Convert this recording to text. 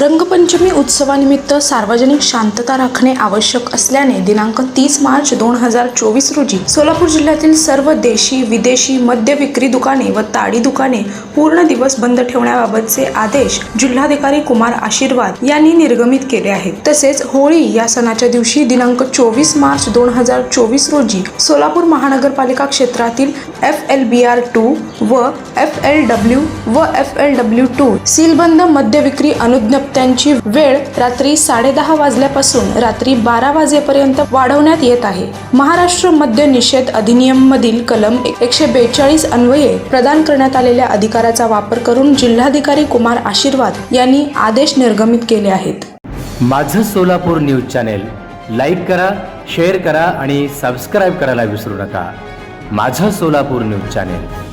रंगपंचमी उत्सवानिमित्त सार्वजनिक शांतता राखणे आवश्यक असल्याने दिनांक तीस मार्च दोन हजार चोवीस रोजी सोलापूर जिल्ह्यातील सर्व देशी विदेशी मद्य विक्री दुकाने व ताडी दुकाने पूर्ण दिवस बंद ठेवण्याबाबतचे आदेश जिल्हाधिकारी कुमार आशीर्वाद यांनी निर्गमित केले आहेत. तसेच होळी या सणाच्या दिवशी दिनांक चोवीस मार्च दोन हजार चोवीस रोजी सोलापूर महानगरपालिका क्षेत्रातील F L B R two व एफ एल डब्ल्यू व एफ एल डब्ल्यू टू सीलबंद मद्य विक्री त्यांची वेळ रात्री साडेदहा वाजल्यापासून रात्री बारा वाजेपर्यंत वाढवण्यात येत आहे. महाराष्ट्र मद्य निषेध अधिनियम मधील कलम एकशे बेचाळीस अन्वये प्रदान करण्यात आलेल्या अधिकाराचा वापर करून जिल्हाधिकारी कुमार आशीर्वाद यांनी आदेश निर्गमित केले आहेत. माझं सोलापूर न्यूज चॅनेल लाईक करा शेअर करा आणि सबस्क्राईब करायला विसरू नका. माझं सोलापूर न्यूज चॅनेल.